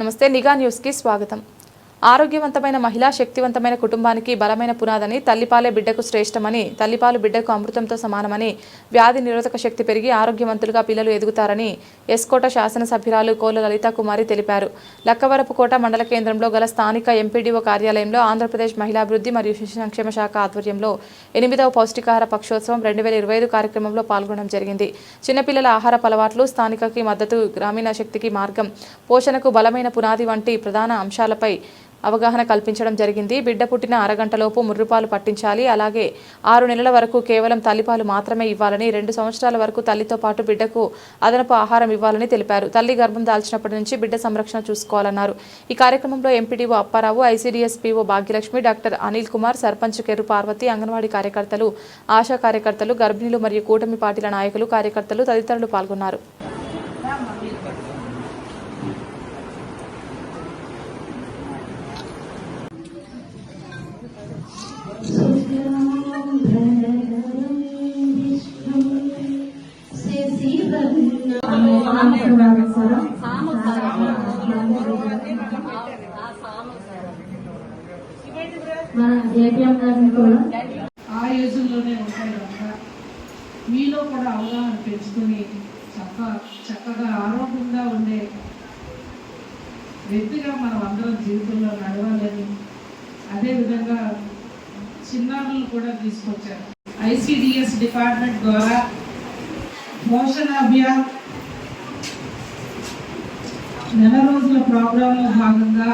నమస్తే నిఘా న్యూస్కి స్వాగతం. ఆరోగ్యవంతమైన మహిళా శక్తివంతమైన కుటుంబానికి బలమైన పునాదని తల్లిపాలే బిడ్డకు శ్రేష్టమని తల్లిపాలు బిడ్డకు అమృతంతో సమానమని వ్యాధి నిరోధక శక్తి పెరిగి ఆరోగ్యవంతులుగా పిల్లలు ఎదుగుతారని ఎస్కోట శాసనసభ్యురాలు కోల లలితా కుమారి తెలిపారు. లక్కవరపుకోట మండల కేంద్రంలో గల స్థానిక ఎంపీడీఓ కార్యాలయంలో ఆంధ్రప్రదేశ్ మహిళాభివృద్ధి మరియు శిశు సంక్షేమ శాఖ ఆధ్వర్యంలో ఎనిమిదవ పౌష్టికాహార పక్షోత్సవం రెండు వేల ఇరవై ఐదు కార్యక్రమంలో పాల్గొనడం జరిగింది. చిన్నపిల్లల ఆహార అలవాట్లు స్థానికకి మద్దతు గ్రామీణ శక్తికి మార్గం పోషణకు బలమైన పునాది వంటి ప్రధాన అంశాలపై అవగాహన కల్పించడం జరిగింది. బిడ్డ పుట్టిన అరగంటలోపు ముర్రుపాలు పట్టించాలి. అలాగే ఆరు నెలల వరకు కేవలం తల్లిపాలు మాత్రమే ఇవ్వాలని రెండు సంవత్సరాల వరకు తల్లితో పాటు బిడ్డకు అదనపు ఆహారం ఇవ్వాలని తెలిపారు. తల్లి గర్భం దాల్చినప్పటి నుంచి బిడ్డ సంరక్షణ చూసుకోవాలన్నారు. ఈ కార్యక్రమంలో MPDO Apparao ICDS PO Bhagyalakshmi doctor Anil Kumar sarpanch Keru Parvathi anganwadi కార్యకర్తలు ఆశా కార్యకర్తలు గర్భిణీలు మరియు కూటమి పార్టీల నాయకులు కార్యకర్తలు తదితరులు పాల్గొన్నారు. మన ఏపీఎం గారిని కూడా ఆ ఏజ్లోనే ఉంటాయి మీలో కూడా అవగాహన పెంచుకొని చక్క చక్కగా ఆరోగ్యంగా ఉండే వ్యక్తిగా మనం అందరం జీవితంలో నడవాలని అదేవిధంగా చిన్నారులు కూడా తీసుకొచ్చారు ఐసిడిఎస్ డిపార్ట్మెంట్ ద్వారా పోషణ అభియాన్ నెల రోజుల ప్రోగ్రాంలో భాగంగా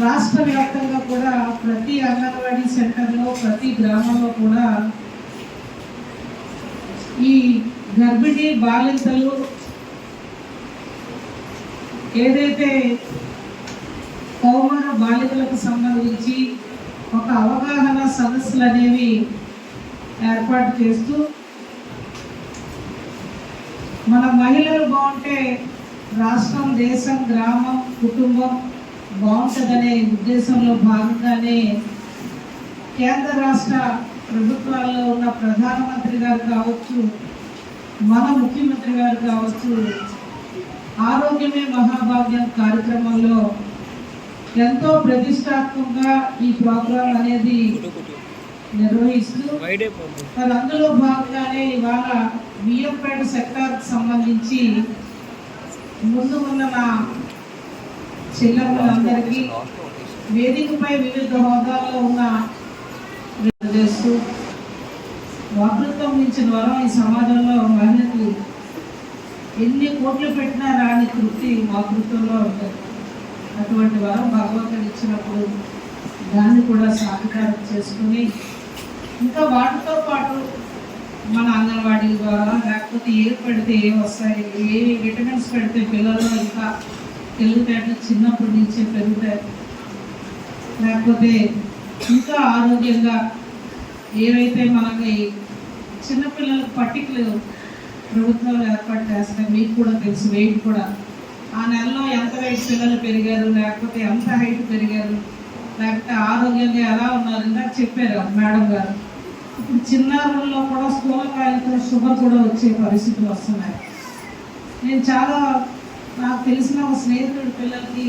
రాష్ట్ర వ్యాప్తంగా కూడా ప్రతి అంగన్వాడీ సెంటర్లో ప్రతి గ్రామంలో కూడా ఈ గర్భిణీ బాలింతలు ఏదైతే కౌమార బాలికలకు సంబంధించి ఒక అవగాహన సదస్సులు అనేవి ఏర్పాటు చేస్తూ మన మహిళలు బాగుంటే రాష్ట్రం దేశం గ్రామం కుటుంబం బాగుంటుందనే ఉద్దేశంలో భాగంగానే కేంద్ర రాష్ట్ర ప్రభుత్వాల్లో ఉన్న ప్రధానమంత్రి గారు కావచ్చు మన ముఖ్యమంత్రి గారు కావచ్చు ఆరోగ్యమే మహాభాగ్యం కార్యక్రమంలో ఎంతో ప్రతిష్టాత్మకంగా ఈ ప్రోగ్రాం అనేది నిర్వహిస్తూ మరి అందులో భాగంగానే ఇవాళ బియ్యంపేట సెక్టార్కి సంబంధించి ముందు ఉన్న నా చెల్లెళ్ళందరికీ వేదికపై వివిధ హోదాల్లో ఉన్న చేస్తూ వాకృత్వం మించిన వరం ఈ సమాజంలో మహిళకు ఎన్ని కోట్లు పెట్టినా రాని తృప్తి వాకృత్వంలో ఉంటుంది. అటువంటి వరం భగవంతుడు ఇచ్చినప్పుడు దాన్ని కూడా సాధికారం చేసుకుని ఇంకా వాటితో పాటు మన అంగన్వాడీల ద్వారా లేకపోతే ఏది పెడితే ఏం వస్తాయి ఏవి విటమిన్స్ పెడితే పిల్లలు ఇంకా తెలివితేటలు చిన్నప్పటి నుంచే పెరుగుతాయి. లేకపోతే ఇంకా ఆరోగ్యంగా ఏవైతే మనకి చిన్నపిల్లలకు పట్టికలు ప్రభుత్వాలు ఏర్పాటు చేస్తాయి మీకు కూడా తెలుసు వెయిట్ కూడా. ఆ నెలలో ఎంత వెయిట్ పిల్లలు పెరిగారు లేకపోతే ఎంత హైట్ పెరిగారు లేకపోతే ఆరోగ్యంగా ఎలా ఉన్నారు ఇందాక చెప్పారు మేడం గారు. చిన్నారుల్లో కూడా స్థూలకాయలతో షుగర్ కూడా వచ్చే పరిస్థితులు వస్తున్నాయి. నేను చాలా నాకు తెలిసిన ఒక స్నేహితుడి పిల్లలకి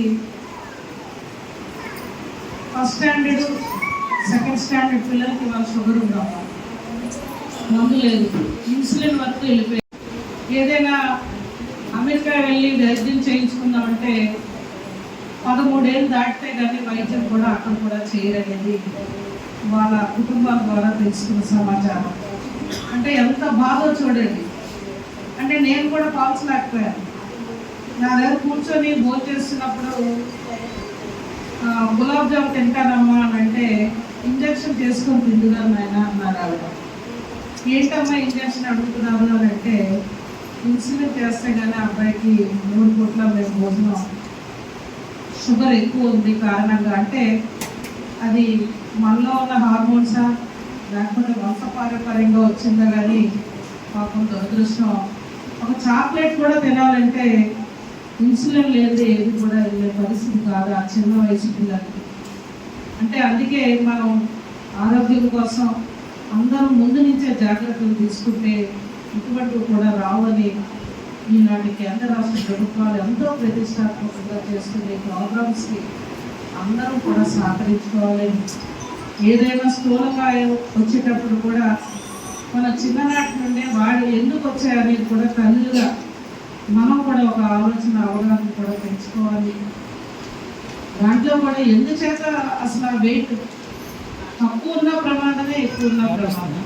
ఫస్ట్ స్టాండర్డ్ సెకండ్ స్టాండర్డ్ పిల్లలకి వాళ్ళ షుగర్ ఉందమ్మా మందు లేదు. ఇన్సులిన్ వరకు వెళ్ళిపోయి ఏదైనా అమెరికా వెళ్ళి వైద్యం చేయించుకుందామంటే పదమూడేళ్ళు దాటితే కానీ వైద్యం కూడా అక్కడ కూడా చేయరనేది వాళ్ళ కుటుంబాల ద్వారా తెలుసుకున్న సమాచారం. అంటే ఎంత బాధో చూడండి. అంటే నేను కూడా పాల్చలేకపోయాను నా దగ్గర కూర్చొని భోజనం చేస్తున్నప్పుడు గులాబ్ జామ్ తింటానమ్మా అని అంటే ఇంజక్షన్ చేసుకొని తింటున్నాను నాయన అన్నారు ఆవిడ. ఏంటమ్మా ఇంజక్షన్ అడుగుతున్నారు అని అంటే ఇన్సులిన్ చేస్తే కానీ అబ్బాయికి మూడు పూట్ల మేము భోజనం షుగర్ ఎక్కువ ఉంది కారణంగా అంటే అది మనలో ఉన్న హార్మోన్సా లేకపోతే వంశపారంపర్యంగా వచ్చిందా కానీ పాపం దురదృష్టం. ఒక చాక్లెట్ కూడా తినాలంటే ఇన్సులిన్ లేదు ఏది కూడా వెళ్ళే పరిస్థితి కాదు ఆ చిన్న వయసు పిల్లలకి? అంటే అందుకే మనం ఆరోగ్యం కోసం అందరం ముందు నుంచే జాగ్రత్తలు తీసుకుంటే ఇటువంటివి కూడా రావని ఈనాటి కేంద్ర రాష్ట్ర ప్రభుత్వాలు ఎంతో ప్రతిష్టాత్మకంగా చేస్తున్న ప్రోగ్రామ్స్కి అందరం కూడా సహకరించుకోవాలని ఏదైనా స్థూలకాయ వచ్చేటప్పుడు కూడా మన చిన్ననాటి నుండే వాడు ఎందుకు వచ్చాయనేది కూడా తల్లుగా మనం కూడా ఒక ఆలోచన అవగాహన కూడా పెంచుకోవాలి. దాంట్లో కూడా ఎందుచేత అసలు ఆ వెయిట్ తక్కువ ఉన్న ప్రమాదమే ఎక్కువ ఉన్న ప్రమాదం.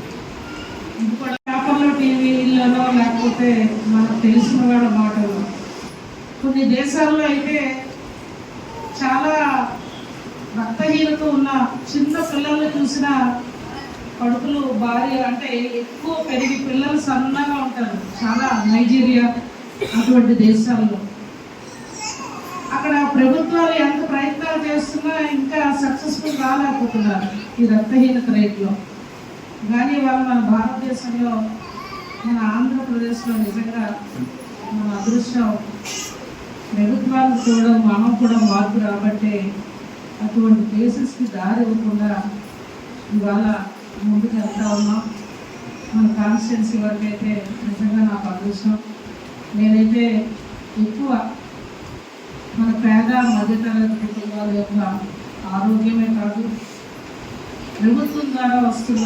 ఇది కూడా పేపర్లో టీవీలలో లేకపోతే మనకు తెలిసిన వాళ్ళ మాటలు. కొన్ని దేశాల్లో అయితే చాలా రక్తహీనత ఉన్న చిన్న పిల్లల్ని చూసిన కడుపులు భారీ అంటే ఎక్కువ పెరిగి పిల్లలు సన్నగా ఉంటారు. చాలా నైజీరియా అటువంటి దేశాల్లో. అక్కడ ప్రభుత్వాలు ఎంత ప్రయత్నాలు చేస్తున్నా ఇంకా సక్సెస్ఫుల్ కాలేకపోతున్నారు ఈ రక్తహీనత రేట్లో. కానీ వాళ్ళు మన భారతదేశంలో మన ఆంధ్రప్రదేశ్లో నిజంగా మన అదృష్టం ప్రభుత్వాలు కూడా మనం కూడా మార్పు రాబట్టే అటువంటి కేసెస్కి దారి ఇవ్వకుండా ఇవాళ ముందుకు వెళ్తా ఉన్నాం. మన కాన్స్టిట్యున్సీ వరకు అయితే నిజంగా నాకు అదృష్టం. నేనైతే ఎక్కువ మన పేద మధ్యతరగతి కుటుంబాల యొక్క ఆరోగ్యమే కాదు ప్రభుత్వం ద్వారా వస్తున్న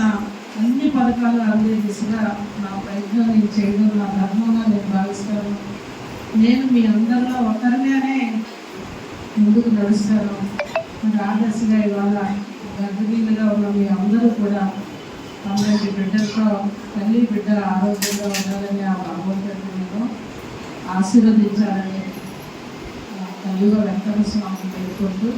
అన్ని పథకాలు అందే దిశగా నా ప్రయత్నం నేను చేయడం నా ధర్మంగా నేను భావిస్తాను. నేను మీ అందరిలో ఒకరిగానే ముందుకు నడుస్తాను. మరి ఆదర్శగా ఇవాళ గర్భిణీలుగా ఉన్న మీ అందరూ కూడా తమకి బిడ్డలతో తల్లి బిడ్డ ఆరోగ్యంగా ఉండాలని ఆ భగవంతుడిని ఆశీర్వదించాలని ఆ కలియుగ వెంకట స్వామిని పేర్కొంటూ